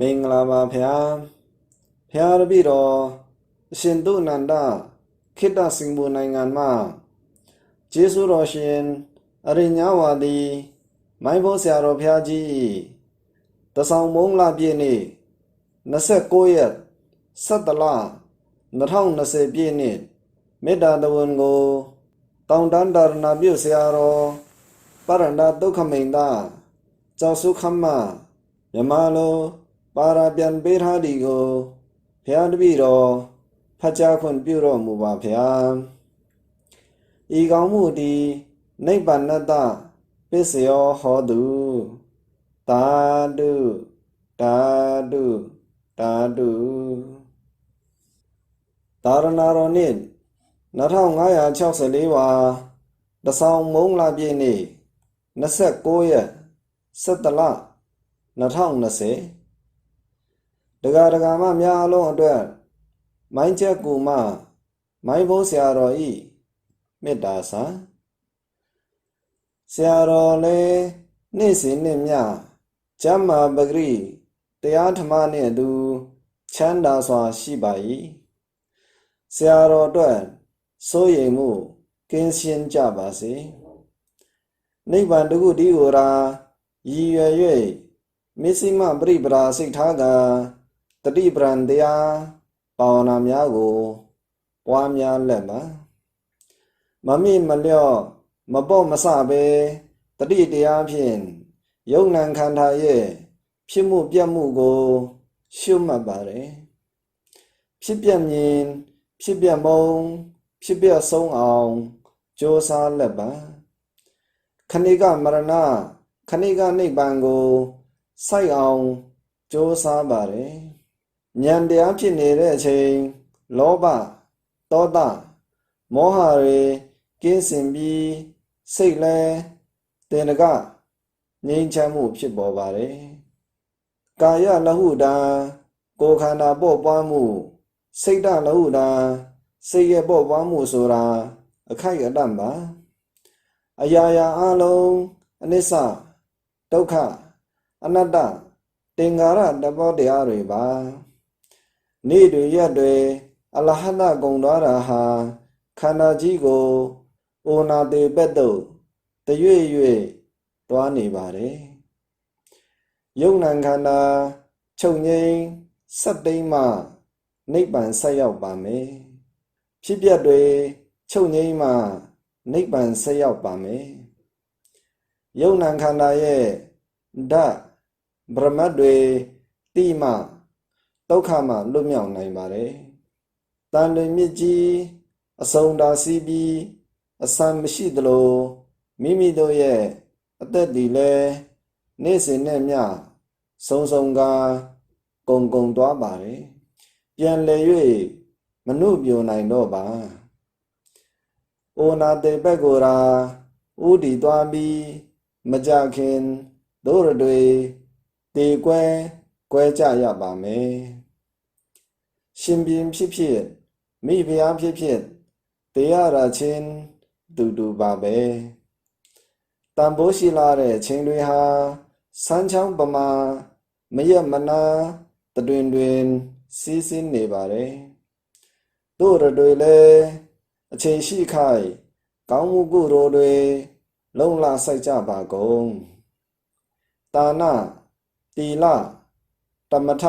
မင်္ဂလာပါဖျားဖျားတပိတော်အရှင်တုနန္ဒခိတ္တစင်ဘူနိုင်ငံမှာကျေးဇူးတော်ရှင်အရိညာဝါဒီမိုင်းဖို့ဆရာတော်ဖျားကြီး၏တဆောင်မုံလပြည့်နေ့29ရက်17လ2020ပြည့်နှစ်မေတ္တာတဝန်ကိုတောင်တန်းဒါရဏပြုဆရာတော်ပရဏဒုက္ခမိန်သာကျောက်စုခမ္မမြမလို ပါရာပြန်ပေးထားဒီကိုဘုရားတပည့်တော်ဖတ်ကြားခွင့်ပြုတော်မူပါဗျာဤကောင်းမှုဒီနိဗ္ဗာန်တပစ္စယောဟောတုတာတုတာတုတာတုသာရဏတော်နှစ်2564ပါတဆောင်မုံလာပြည့်နေ့29ရက်17လ2020 ဒဂါဒဂါမများအလုံးအတွက်မိုင်းချက်ကူမမိုင်းဘိုးဆရာတော်ဤမေတ္တာစာဆရာတော်လည်းနေ့စဉ်နေ့မြကျမ်းမာပဂရိတရားဓမ္မနှင့်အတူချမ်းသာစွာရှိပါ၏ဆရာတော်အတွက်စိုးရိမ်မှုကင်းရှင်းကြပါစေနိဗ္ဗာန်တခုတည်းကိုရာရည်ရွယ်၍မစ္စည်းမပရိပရာစိတ်ထားက တတိပရံတရားပါဝနာများကိုပွားများလက်ပါမမိမလျော့မပေါ့မဆပဲတတိတရားဖြင့်ယုံနံခန္ဓာရဲ့ဖြစ်မှုပြတ်မှုကို ရှုမှတ်ပါတယ်ဖြစ်ပြမြင်ဖြစ်ပြမုံဖြစ်ပြဆုံးအောင်ကြိုးစားလက်ပါခဏိကမရဏခဏိကနိဗ္ဗာန်ကိုစိုက်အောင်ကြိုးစားပါတယ် ဉာဏ်တရားဖြစ်နေတဲ့အချိန်လောဘဒေါသမောဟတွေကင်းစင်ပြီးစိတ်လဲတင်တကငြိမ်းချမ်းမှုဖြစ်ပေါ်ပါတယ်ကာယလဟုတာကိုယ်ခန္ဓာပေါ့ပွားမှုစိတ်ဓာတ်လဟုတာစိတ်ရဲ့ပေါ့ပွားမှုဆိုတာအခိုက်အတန့်ပါအရာရာအလုံးအနိစ္စဒုက္ခအနတ္တသင်္ခါရတဘောတရားတွေပါ နေ့တွေရက်တွေအလဟတဂုံသွားတာဟာခန္ဓာကြီးကိုအိုနာတေပက်တို့တရွေ့ရွေ့တွားနေပါတယ်ယုံနံခန္ဓာချုပ်ငိမ့်စက်သိမ်းမှနိဗ္ဗာန်ဆက်ရောက်ပါမယ်ဖြစ်ပျက်တွေချုပ်ငိမ့်မှနိဗ္ဗာန်ဆက်ရောက်ပါမယ်ယုံနံခန္ဓာရဲ့ဓာတ်ဗြဟ္မတ်တွေတိမှ ဒုက္ခမှလွတ်မြောက်နိုင်ပါတယ်။တန်လွင်မြစ်ကြီးအစုံတာစီးပြီးအဆံမရှိသလိုမိမိတို့ရဲ့အသက်ဒီလဲနေ့စဉ်နဲ့မျှစုံစုံကကုံကုံသွားပါတယ်။ပြန်လေ၍မနှုတ်ပြိုနိုင်တော့ပါ။အိုနာတေဘက်ကိုရာဥတီသွားပြီးမကြခင်တို့ရတွေတေကွဲကွဲကြရပါမယ် ရှင်ပြင်းဖြစ်ဖြစ်မိဖုရားဖြစ်ဖြစ်တရားရချင်းတူတူပါပဲတန်ဖိုးရှိလာတဲ့ချင်းတွေဟာစမ်းချောင်းပမာမရက်မနာတတွင်တွင်စီးစင်းနေပါတယ်တို့ရတွေလည်းအချိန်ရှိခိုင်ကောင်းမှုကုသိုလ်တွေလုံလဆိုင်ကြပါကုန်တာနာတီလတမထ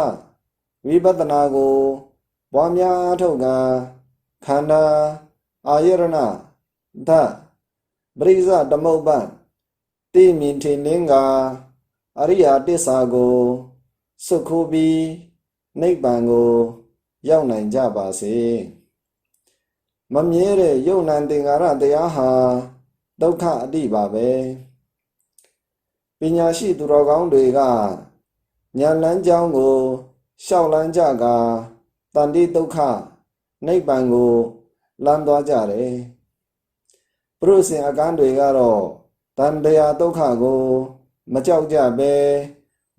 ဝိပဿနာကို ပွားများအားထုတ်ကခန္ဓာအာယရဏဓာတ်ပရိစ္ဆတမုပ္ပတိမြင်ထင်လင်းကအရိယာတစ္ဆာကိုစွတ်ခိုးပြီးနိဗ္ဗာန်ကို ရောက်နိုင်ကြပါစေမမြဲတဲ့ယုံနံသင်္ကာရတရားဟာဒုက္ခအတိပါပဲပညာရှိသူတော်ကောင်းတွေကညာလန်းကြောင်းကိုရှောက်လန်းကြကာ တန်တိဒုက္ခနိဗ္ဗာန်ကိုလမ်းသွားကြတယ်ပရုစင်အကန်းတွေကတော့တန်တရားဒုက္ခကို မကြောက်ကြပဲ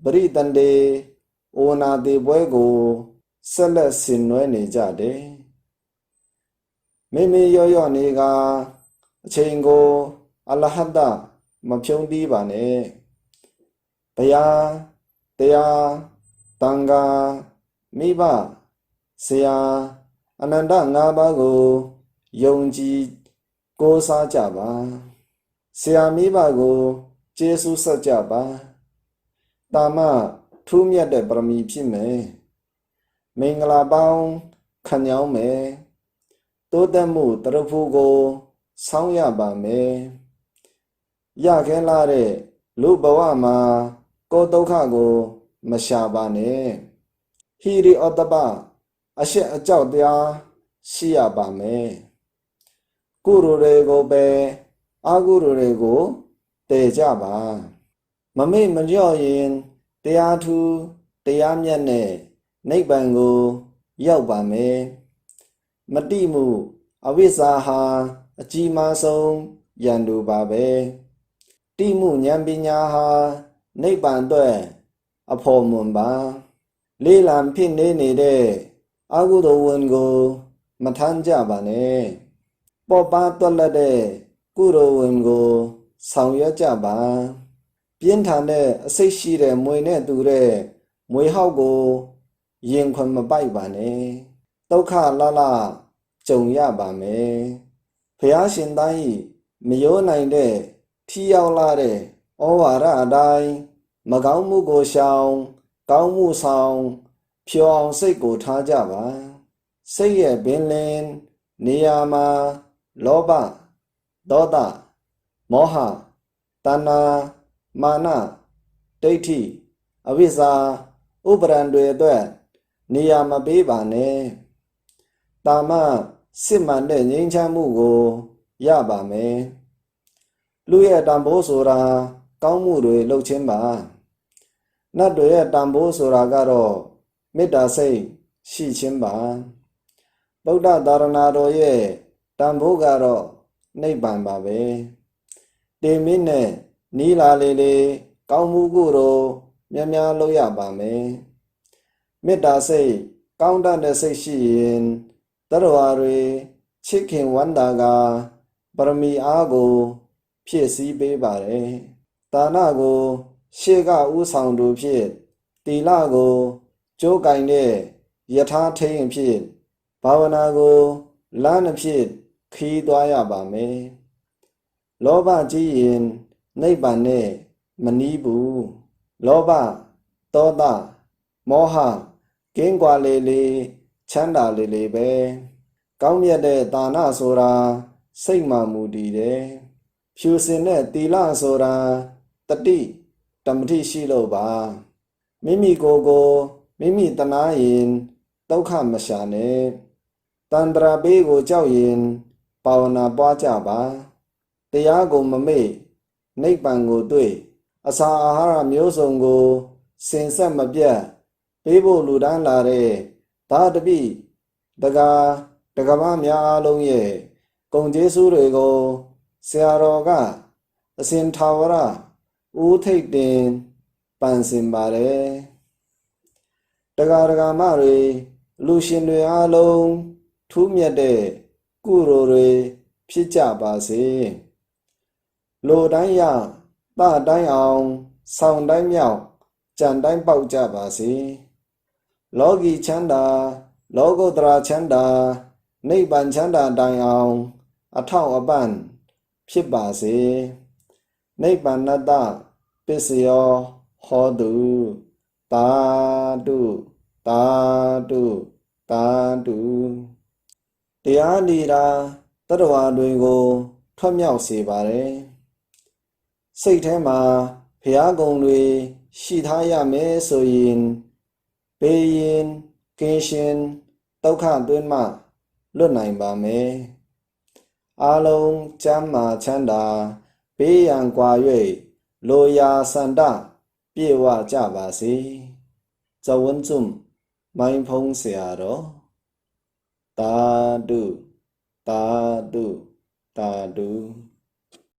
ပရိတန်တေဩနာတိပွဲကိုဆက်လက်ဆင်နွှဲနေကြတယ်မိမိရော့ရော့နေကအချိန်ကိုအလဟတမဖြုံးသီးပါနဲ့ဘုရားတရားတန်ဃာမိဘ ဆရာအနန္တ၅ပါးကိုယုံကြည်ကိုးစားကြပါဆရာမိဘကိုကျေးဇူးဆက်ကြပါတာမထူးမြတ်တဲ့ပရမီဖြစ်မယ်မင်္ဂလာပေါင်းခံညောင်းမယ်တိုးတက်မှုတရဖူကိုဆောင်းရပါမယ်ရခဲလာတဲ့လူဘဝမှာကိုယ်ဒုက္ခကို မရှာပါနဲ့ဟီရီအတ္တပ အရှက်အကြောက်တရားရှိရပါမယ်ကုရုတွေကိုပဲအာကုရုတွေကိုတည်ကြပါ မမေ့မလျော့ရင်တရားထူးတရားမြတ်နဲ့နိဗ္ဗာန်ကို ရောက်ပါမယ်မတိမှုအဝိဇ္ဇာဟာအကြီးမားဆုံးယန္တူပါပဲတိမှုဉာဏ်ပညာဟာနိဗ္ဗာန်အတွက်အဖို့မွန်ပါလေးလံဖြစ်နေနေတဲ့ အကုသိုလ်ဝင်ကိုမထမ်းကြပါနဲ့ပေါ်ပါတွက်လက်တဲ့ကုသိုလ်ဝင်ကိုဆောင်ရွက်ကြပါပြင်းထန်တဲ့အစိတ်ရှိတဲ့မွေနဲ့တူတဲ့မွေဟောက်ကိုရင်ခွန်မပိုက်ပါနဲ့ဒုက္ခလလကြုံရပါမယ်ဖះရှင်တိုင်းမယောနိုင်တဲ့ထီရောက်လာတဲ့ဩဝါဒအတိုင်းမကောင်းမှုကိုရှောင် ကောင်းမှုဆောင် ဖြောအောင်စိတ်ကိုထားကြပါစိတ်ရဲ့ပင်လင်နေရာမှာလောဘဒေါသမောဟတဏှာမာနဒိဋ္ဌိအဝိဇ္ဇာဥပရံတွေအတွက်နေရာမပေးပါနဲ့တာမစစ်မှန်တဲ့ငြိမ်းချမ်းမှုကိုရပါမယ်လူရဲ့တန်ဖိုးဆိုတာကောင်းမှုတွေလုပ်ခြင်းပါနတ်တွေရဲ့တန်ဖိုးဆိုတာကတော့ မေတ္တာစိတ်ရှိခြင်းပါဗုဒ္ဓသာရဏတော်ရဲ့တန်ဖိုးကတော့နိဗ္ဗာန်ပါပဲတင်မင်းနဲ့နီးလာလေလေကောင်းမှုကိုတော့များများလုပ်ရပါမယ်မေတ္တာစိတ်ကောင်းတတ်တဲ့စိတ်ရှိရင်တရဝါတွေချစ်ခင်ဝန္တာကပရမီအားကိုဖြည့်ဆည်းပေးပါတယ်ဒါနကို ရှေ့ကဥဆောင်သူဖြစ်တီလကို ကြိုးကင်တဲ့ယထာထိန်ဖြစ်ဘာဝနာကိုလမ်းနှဖြစ်ခီးသွားရပါမယ်လောဘကြီးရင်နိဗ္ဗာန်နဲ့မနီးဘူးလောဘတောတာမောဟကင်းကွာလေလေချမ်းသာလေလေပဲကောင်းမြတ်တဲ့ဒါနဆိုတာစိတ်မှမူတည်တယ်ဖြူစင်တဲ့တီလဆိုတာတတိတမတိရှိလို့ပါမိမိကိုယ်ကို မိမိတနာရင်ဒုက္ခမရှာနဲ့တန္တရာဘေးကိုကြောက်ရင်ပါဝနာပွားကြပါတရားကိုမမေ့နိဗ္ဗာန်ကိုတွေ့အစာအာဟာရမျိုးစုံကိုစင်ဆက်မပြတ်ပေးဖို့လူတန်းလာတဲ့ဒါတပိတကားတကမများအလုံးရဲ့ကုံကျေးဇူးတွေကိုဆရာတော်ကအစဉ်ထာဝရဦးထိတ်တင်ပန်ဆင်ပါတယ် တကာတကာမတွေလူရှင်တွေအားလုံးထူးမြတ်တဲ့ကုရိုတွေဖြစ်ကြပါစေလိုတိုင်းရတတိုင်းအောင်ဆောင်တိုင်းမြောက်ကြံတိုင်းပေါက်ကြပါစေလောကီချမ်းသာလောကုတ္တရာချမ်းသာနိဗ္ဗာန်ချမ်းသာတိုင်အောင် အထောက်အပံ့ဖြစ်ပါစေနိဗ္ဗာန်တပစ္စယောဟောတု တာတုတာတုတာတုတရားနေတာတတဝါတွေကိုထွက်မြောက်စေပါတယ်စိတ်ထဲမှာဘုရားကုံတွေရှိထားရမယ်ဆိုရင်ဘေးရင်ကင်းရှင်ဒုက္ခတွင်းမှလွတ်နိုင်ပါမယ်အာလုံးချမ်းမာချမ်းသာဘေးရန်ကွာ၍လိုရာစန္ဒ ပြေဝကြပါစေဇဝန်းကျွမ်မိုင်းဖုံးဆရာတော်တာတုတာတုတာတု